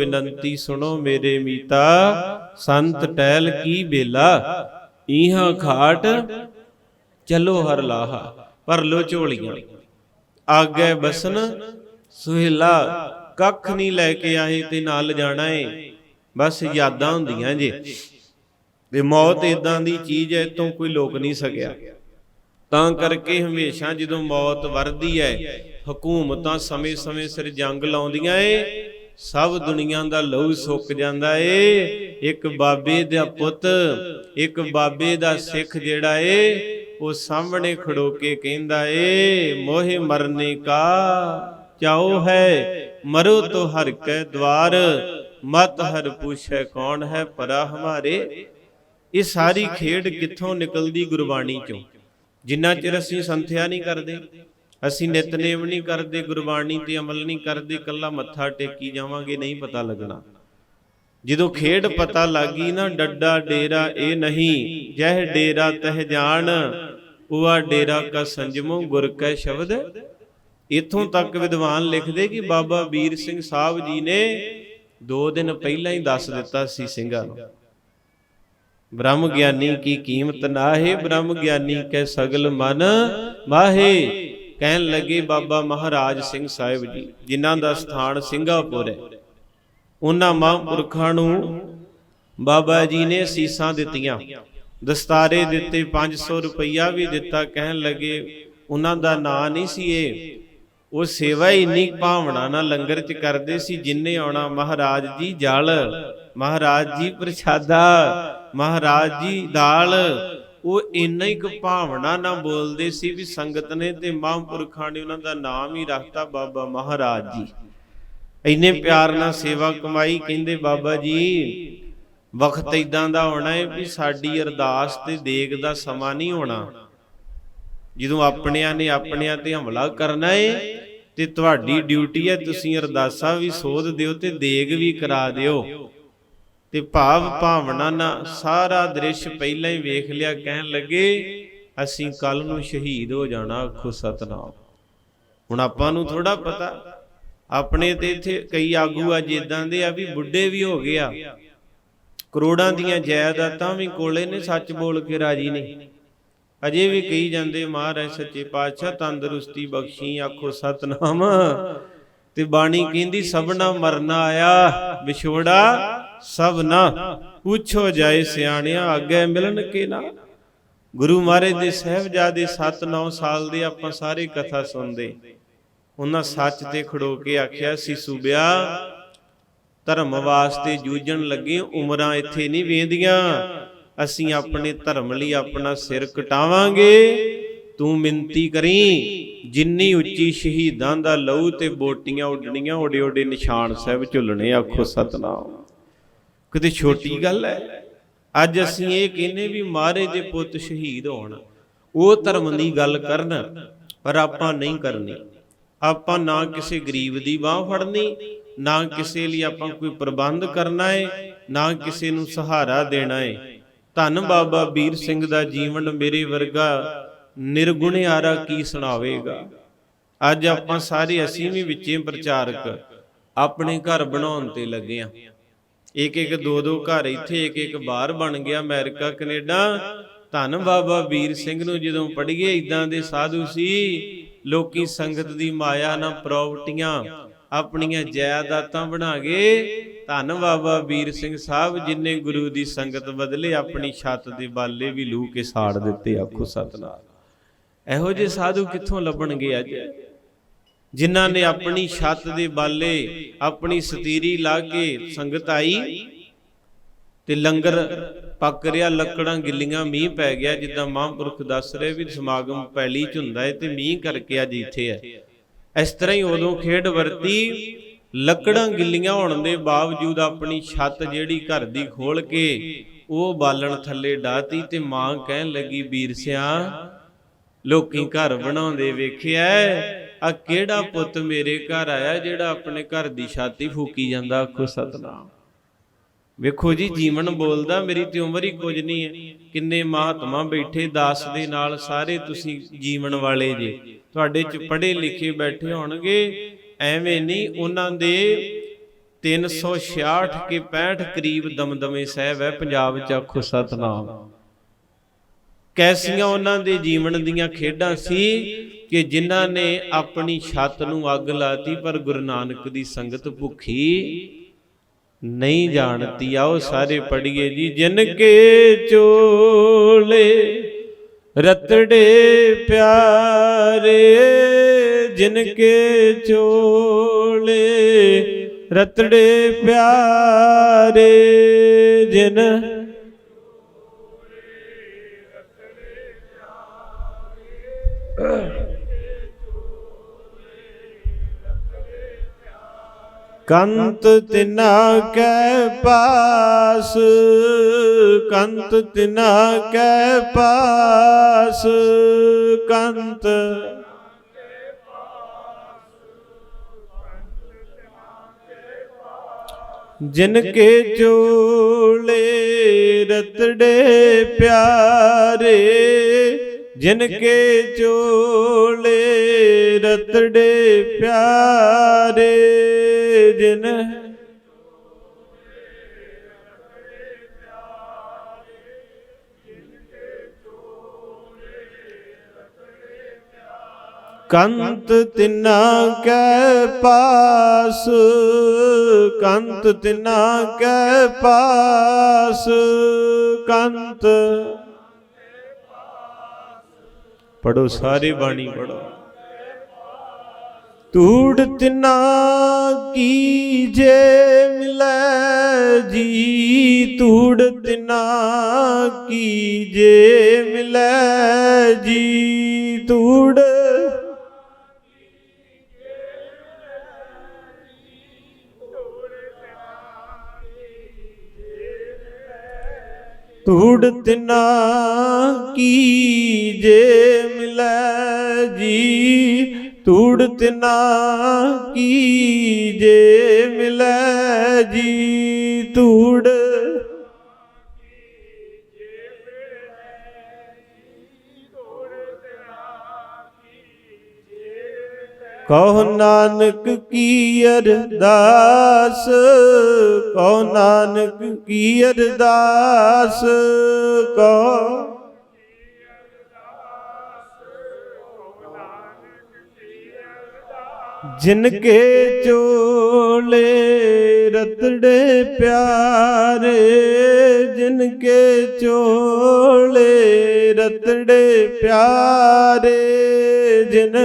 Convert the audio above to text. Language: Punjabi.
ਬਿਨੰਤੀ ਸੁਣੋ ਮੇਰੇ ਮੀਤਾ, ਸੰਤ ਟਹਿਲ ਕੀ ਬੇਲਾ? ਇਹਾਂ ਖਾਟ, ਚਲੋ ਹਰ ਲਾਹਾ ਭਰ ਲੋ ਝੋਲੀਆਂ। ਆਗੇ ਬਸਨ, ਸੁਹਿਲਾ, ਕੱਖ ਨਹੀਂ ਲੈ ਕੇ ਆਏ ਤੇ ਨਾਲ ਜਾਣਾ ਏ ਬਸ ਯਾਦਾਂ ਹੁੰਦੀਆਂ ਜੇ। ਤੇ ਮੌਤ ਇਦਾਂ ਦੀ ਚੀਜ਼ ਹੈ ਤੋਂ ਕੋਈ ਲੋਕ ਨਹੀਂ ਸਕਿਆ। ਤਾਂ ਕਰਕੇ ਹਮੇਸ਼ਾ ਜਦੋਂ ਮੌਤ ਵਰਦੀ ਹੈ ਹਕੂਮਤਾਂ ਸਮੇਂ-ਸਮੇਂ ਸਿਰ ਜੰਗ ਲਾਉਂਦੀਆਂ ਏ ਸਭ ਦੁਨੀਆ ਦਾ ਲਹੂ ਸੁੱਕ ਜਾਂਦਾ ਏ। ਇੱਕ ਬਾਬੇ ਦਾ ਪੁੱਤ, ਇੱਕ ਬਾਬੇ ਦਾ ਸਿੱਖ ਜਿਹੜਾ ਏ, ਉਹ ਸਾਹਮਣੇ ਖੜੋ ਕੇ ਕਹਿੰਦਾ ਏ, ਮੋਹਿ ਮਰਨੇ ਕਾ, ਚਾਉ ਹੈ, ਮਰੋ ਤੋ ਹਰ ਕੈ ਦਵਾਰ, ਮਤ ਹਰ ਪੁੱਛੈ ਕੌਣ ਹੈ ਪਰਾ ਹਮਾਰੇ। ਇਹ ਸਾਰੀ ਖੇਡ ਕਿੱਥੋਂ ਨਿਕਲਦੀ ਗੁਰਬਾਣੀ ਚੋਂ? ਜਿੰਨਾ ਚਿਰ ਅਸੀਂ ਸੰਥਿਆ ਨਹੀਂ ਕਰਦੇ ਅਸੀਂ ਨਿਤਨੇਮ ਨਹੀਂ ਕਰਦੇ ਗੁਰਬਾਣੀ ਤੇ ਅਮਲ ਨਹੀਂ ਕਰਦੇ ਕੱਲਾ ਮੱਥਾ ਟੇਕੀ ਜਾਵਾਂਗੇ ਨਹੀਂ ਪਤਾ ਲੱਗਣਾ। ਜਦੋਂ ਖੇਡ ਪਤਾ ਲੱਗੀ ਨਾ ਡੱਡਾ ਡੇਰਾ ਇਹ ਨਹੀਂ ਜਹ ਡੇਰਾ ਤਹ ਜਾਣ ਉਆ ਡੇਰਾ ਕਾ ਸੰਜਮੋ ਗੁਰ ਕੈ ਸ਼ਬਦ। ਇਥੋਂ ਤੱਕ ਵਿਦਵਾਨ ਲਿਖਦੇ ਕਿ ਬਾਬਾ ਵੀਰ ਸਿੰਘ ਸਾਹਿਬ ਜੀ ਨੇ 2 ਦਿਨ ਪਹਿਲਾਂ ਹੀ ਦੱਸ ਦਿੱਤਾ ਸੀ ਸਿੰਘਾਂ ਨੂੰ। ਬ੍ਰਹਮ ਗਿਆਨੀ ਕੀ ਕੀਮਤ ਨਾਹੇ ਬ੍ਰਹਮ ਗਿਆਨੀ ਕੈ ਸਗਲ ਮਨ ਮਾਹੇ ਕਹਿਣ ਲੱਗੇ ਬਾਬਾ ਮਹਾਰਾਜ ਸਿੰਘ ਸਾਹਿਬ ਜੀ, ਜਿਨ੍ਹਾਂ ਦਾ ਸਥਾਨ ਸਿੰਗਾਪੁਰ ਹੈ। ਉਹਨਾਂ ਮਹਾਂਪੁਰਖਾਂ ਨੂੰ ਬਾਬਾ ਜੀ ਨੇ ਸੀਸਾਂ ਦਿੱਤੀਆਂ। ਦਸਤਾਰੇ ਦਿੱਤੇ 500 ਰੁਪਈਆ ਵੀ ਦਿੱਤਾ। ਕਹਿਣ ਲੱਗੇ, ਉਹਨਾਂ ਦਾ ਨਾਂ ਨਹੀਂ ਸੀ ਇਹ। ਉਹ ਸੇਵਾ ਹੀ ਇੰਨੀ ਭਾਵਨਾ ਨਾਲ ਲੰਗਰ ਚ ਕਰਦੇ ਸੀ, ਜਿੰਨੇ ਆਉਣਾ ਮਹਾਰਾਜ ਜੀ ਜਲ, ਮਹਾਰਾਜ ਜੀ ਪ੍ਰਸ਼ਾਦਾ, ਮਹਾਰਾਜ ਜੀ ਦਾਲ ਉਹ ਇੰਨਾ ਹੀ ਕੁ ਭਾਵਨਾ ਨਾਲ ਬੋਲਦੇ ਸੀ ਵੀ ਸੰਗਤ ਨੇ ਤੇ ਮਹਾਂਪੁਰਖਾਂ ਨੇ ਉਹਨਾਂ ਦਾ ਨਾਮ ਹੀ ਰੱਖਤਾ ਬਾਬਾ ਮਹਾਰਾਜ ਜੀ। ਇੰਨੇ ਪਿਆਰ ਨਾਲ ਸੇਵਾ ਕਮਾਈ ਕਹਿੰਦੇ ਬਾਬਾ ਜੀ, ਵਕਤ ਇਦਾਂ ਦਾ ਹੋਣਾ ਹੈ ਵੀ ਸਾਡੀ ਅਰਦਾਸ ਤੇ ਦੇਗ ਦਾ ਸਮਾਂ ਨਹੀਂ ਹੋਣਾ। ਜਦੋਂ ਆਪਣਿਆਂ ਨੇ ਆਪਣਿਆਂ ਤੇ ਹਮਲਾ ਕਰਨਾ ਏ ਤੇ ਤੁਹਾਡੀ ਡਿਊਟੀ ਹੈ ਤੁਸੀਂ ਅਰਦਾਸਾਂ ਵੀ ਸੋਧ ਦਿਓ ਤੇ ਦੇਗ ਵੀ ਕਰਾ ਦਿਓ। ਤੇ ਭਾਵ ਭਾਵਨਾ ਨਾਲ ਸਾਰਾ ਦ੍ਰਿਸ਼ ਪਹਿਲਾਂ ਹੀ ਵੇਖ ਲਿਆ, ਕਹਿਣ ਲੱਗੇ, ਅਸੀਂ ਕੱਲ ਨੂੰ ਸ਼ਹੀਦ ਹੋ ਜਾਣਾ, ਆਖੋ ਸਤਨਾਮ। ਹੁਣ ਆਪਾਂ ਨੂੰ ਥੋੜਾ ਪਤਾ, ਆਪਣੇ ਤੇ ਇੱਥੇ ਕਈ ਆਗੂ ਆ ਜਿੱਦਾਂ ਦੇ ਆ ਵੀ ਬੁੱਢੇ ਵੀ ਹੋ ਗਏ ਆ। ਕਰੋੜਾਂ ਦੀਆਂ ਜਾਇਦਾਦਾਂ ਵੀ ਕੋਲੇ ਨੇ, ਸੱਚ ਬੋਲ ਕੇ ਰਾਜੀ ਨਹੀਂ। ਅਜੇ ਵੀ ਕਹੀ ਜਾਂਦੇ, ਮਹਾਰਾਜ ਸੱਚੇ ਪਾਤਸ਼ਾਹ, ਤੰਦਰੁਸਤੀ ਬਖਸ਼ੀ, ਆਖੋ ਸਤਨਾਮ। ਤੇ ਬਾਣੀ ਕਹਿੰਦੀ, ਸਭਨਾ ਮਰਨਾ ਆਇਆ, ਵਿਛੋੜਾ ਸਭ ਨਾ ਪੁੱਛੋ ਜਾਏ ਸਿਆਣਿਆ, ਅੱਗੇ ਮਿਲਣ ਕੇ ਨਾ? ਗੁਰੂ ਮਹਾਰਾਜ ਦੇ ਸਹਿਬਜ਼ਾਦੇ 7-9 ਸਾਲ ਦੇ ਆਪਾਂ ਸਾਰੇ ਕਥਾ ਸੁਣਦੇ। ਉਹਨਾਂ ਸੱਚ ਤੇ ਖੜੋ ਕੇ ਆਖਿਆ ਸੀ ਸੂਬਿਆ ਧਰਮ ਵਾਸਤੇ ਜੂਝਣ ਲੱਗੇ ਉਮਰਾਂ ਇੱਥੇ ਨਹੀਂ ਵੇਂਦੀਆਂ। ਅਸੀਂ ਆਪਣੇ ਧਰਮ ਲਈ ਆਪਣਾ ਸਿਰ ਕਟਾਵਾਂਗੇ। ਤੂੰ ਮਿੰਤੀ ਕਰੀ, ਜਿੰਨੀ ਉੱਚੀ ਸ਼ਹੀਦਾਂ ਦਾ ਲਹੂ ਤੇ ਬੋਟੀਆਂ ਉੱਡਣੀਆਂ ਓਡੇ ਓਡੇ ਨਿਸ਼ਾਨ ਸਾਹਿਬ ਝੁੱਲਣੇ, ਆਖੋ ਸਤਨਾਮ। ਕਿਤੇ ਛੋਟੀ ਗੱਲ ਹੈ। ਅੱਜ ਅਸੀਂ ਇਹ ਕਹਿੰਨੇ ਵੀ ਮਾਰੇ ਦੇ ਪੁੱਤ ਸ਼ਹੀਦ ਹੋਣ। ਉਹ ਧਰਮ ਦੀ ਗੱਲ ਕਰਨ ਪਰ ਆਪਾਂ ਨਹੀਂ ਕਰਨੀ। ਆਪਾਂ ਨਾ ਕਿਸੇ ਗਰੀਬ ਦੀ ਬਾਹ ਫੜਨੀ ਨਾ ਕਿਸੇ ਲਈ ਆਪਾਂ ਕੋਈ ਪ੍ਰਬੰਧ ਕਰਨਾ ਹੈ ਨਾ ਕਿਸੇ ਨੂੰ ਸਹਾਰਾ ਦੇਣਾ ਹੈ ਧੰਨ ਬਾਬਾ ਵੀਰ ਸਿੰਘ ਦਾ ਜੀਵਨ ਮੇਰੇ ਵਰਗਾ ਨਿਰਗੁਣਿਆਰਾ ਕੀ ਸੁਣਾਵੇਗਾ? ਅੱਜ ਆਪਾਂ ਸਾਰੇ ਅਸੀਂ ਵੀ ਵਿੱਚੇ ਪ੍ਰਚਾਰਕ ਆਪਣੇ ਘਰ ਬਣਾਉਣ ਤੇ ਲੱਗੇ ਆ ਇੱਕ ਇੱਕ ਦੋ ਦੋ ਘਰ ਇੱਥੇ, ਇੱਕ ਇੱਕ ਬਾਹਰ ਬਣ ਗਿਆ ਅਮਰੀਕਾ, ਕੈਨੇਡਾ। ਧੰਨ ਬਾਬਾ ਵੀਰ ਸਿੰਘ ਨੂੰ ਜਦੋਂ ਪੜ੍ਹੀਏ ਇਦਾਂ ਦੇ ਸਾਧੂ ਸੀ। ਲੋਕੀ ਸੰਗਤ ਦੀ ਮਾਇਆ ਨਾਲ ਪ੍ਰਾਪਰਟੀਆਂ, ਆਪਣੀਆਂ ਜਾਇਦਾਦਾਂ ਬਣਾ ਗਏ ਧੰਨ ਬਾਬਾ ਵੀਰ ਸਿੰਘ ਸਾਹਿਬ, ਜਿਨੇ ਗੁਰੂ ਦੀ ਸੰਗਤ ਬਦਲੇ ਆਪਣੀ ਛੱਤ ਦੇ ਬਾਲੇ ਵੀ ਲੂ ਕੇ ਸਾੜ ਦਿੱਤੇ, ਆਖੋ ਸਤਨਾਮ। ਇਹੋ ਜਿਹੇ ਸਾਧੂ ਕਿੱਥੋਂ ਲੱਭਣਗੇ ਅੱਜ? ਜਿਨ੍ਹਾਂ ਨੇ ਆਪਣੀ ਛੱਤ ਦੇ ਬਾਲੇ ਆਪਣੀ ਸਤੀਰੀ ਲਾ ਕੇ ਸੰਗਤ ਆਈ ਤੇ ਲੰਗਰ ਪੱਕ ਰਿਆ ਲੱਕੜਾਂ ਗਿੱਲੀਆਂ, ਮੀਂਹ ਪੈ ਗਿਆ, ਜਿੱਦਾਂ ਮਹਾਂਪੁਰਖ ਦੱਸ ਰਹੇ ਵੀ ਸਮਾਗਮ ਪੈਲੀ ਚ ਹੁੰਦਾ ਹੈ ਤੇ ਮੀਂਹ ਕਰਕੇ ਅੱਜ ਇੱਥੇ ਹੈ। ਇਸ ਤਰ੍ਹਾਂ ਹੀ ਉਦੋਂ ਖੇਡ ਵਰਤੀ, ਲੱਕੜਾਂ ਗਿੱਲੀਆਂ ਹੋਣ ਦੇ ਬਾਵਜੂਦ ਆਪਣੀ ਛੱਤ ਜਿਹੜੀ ਘਰ ਦੀ ਖੋਲ ਕੇ ਉਹ ਬਾਲਣ ਥੱਲੇ ਡਾਤੀ ਤੇ ਮਾਂ ਕਹਿਣ ਲੱਗੀ, ਵੀਰ ਸਿਆ, ਲੋਕੀ ਘਰ ਬਣਾਉਂਦੇ ਵੇਖਿਆ ਆ ਕਿਹੜਾ ਪੁੱਤ ਮੇਰੇ ਘਰ ਆਇਆ ਜਿਹੜਾ ਆਪਣੇ ਘਰ ਦੀ ਛਾਤੀ ਫੂਕੀ ਜਾਂਦਾ? ਆਖੋ ਸਤਨਾਮ। ਵੇਖੋ ਜੀ ਜੀਵਨ ਬੋਲਦਾ ਮੇਰੀ ਤੇ ਉਮਰ ਹੀ ਕੁਝ ਨਹੀਂ ਹੈ। ਕਿੰਨੇ ਮਹਾਤਮਾ ਬੈਠੇ ਦਾਸ ਦੇ ਨਾਲ ਸਾਰੇ ਤੁਸੀਂ ਜੀਵਨ ਵਾਲੇ ਜੇ। ਤੁਹਾਡੇ ਚ ਪੜ੍ਹੇ ਲਿਖੇ ਬੈਠੇ ਹੋਣਗੇ। ਐਵੇਂ ਨਹੀਂ ਉਹਨਾਂ ਦੇ 366 ਕੇ 65 ਕਰੀਬ ਦਮਦਮੇ ਸਾਹਿਬ ਹੈ ਪੰਜਾਬ ਚ ਆਖੋ ਸਤਨਾਮ। ਕੈਸੀਆਂ ਉਹਨਾਂ ਦੇ ਜੀਵਨ ਦੀਆਂ ਖੇਡਾਂ ਸੀ ਕਿ ਜਿਨ੍ਹਾਂ ਨੇ ਆਪਣੀ ਛੱਤ ਨੂੰ ਅੱਗ ਲਾਤੀ, ਪਰ ਗੁਰੂ ਨਾਨਕ ਦੀ ਸੰਗਤ ਭੁੱਖੀ ਨਹੀਂ ਜਾਣਤੀ ਆਓ ਸਾਰੇ ਪੜੀਏ ਜੀ, ਜਿਨ ਕੇ ਚੋਲੇ ਰਤੜੇ ਪਿਆਰੇ, ਜਿਨ ਕੇ ਚੋਲੇ ਰਤੜੇ ਪਿਆਰੇ, ਜਿਨ ਕੰਤ ਤਿਨਾ ਕੈ ਪਾਸ, ਕੰਤ ਤਿਨਾ ਕੈ ਪਾਸ, ਕੰਤ ਜਿਨ ਕੇ ਚੋਲੇ ਰਤੜੇ ਪਿਆਰੇ ਜਿਨ ਕੇ ਚੋਲੇ ਰਤੜੇ ਪਿਆਰੇ। ਜਿਨ ਕੰਤ ਤਿਨਾ ਕੈ ਪਾਸ ਕੰਤ ਤਿਨਾ ਕੈ ਪਾਸ ਕੰਤ। ਪੜੋ ਸਾਰੀ ਬਾਣੀ ਪੜੋ ਤੂੜ ਤਿਨਾ ਕੀ ਜੇ ਮਿਲੈ ਜੀ? ਧੂੜ ਤਿਨਾ ਕੀ ਜੇ ਮਿਲੈ ਜੀ? ਧੂੜ ਤੂੜ ਤਿਨਾ ਕੀ ਜੇ ਜੀ ਨਾ ਤਿਨਾ ਕੀ ਮਿਲੈ ਜੀ? ਤੂੜ ਕਹੋ ਨਾਨਕ ਕੀ ਅਰਦਾਸ ਕਹੋ ਨਾਨਕ ਕੀ ਅਰਦਾਸ ਕਹੋ ਜਿਨ ਕੇ ਚੋਲੇ ਰਤੜੇ ਪਿਆਰੇ ਜਿਨ ਕੇ ਚੋਲੇ ਰਤੜੇ ਪਿਆਰੇ ਜਿਨ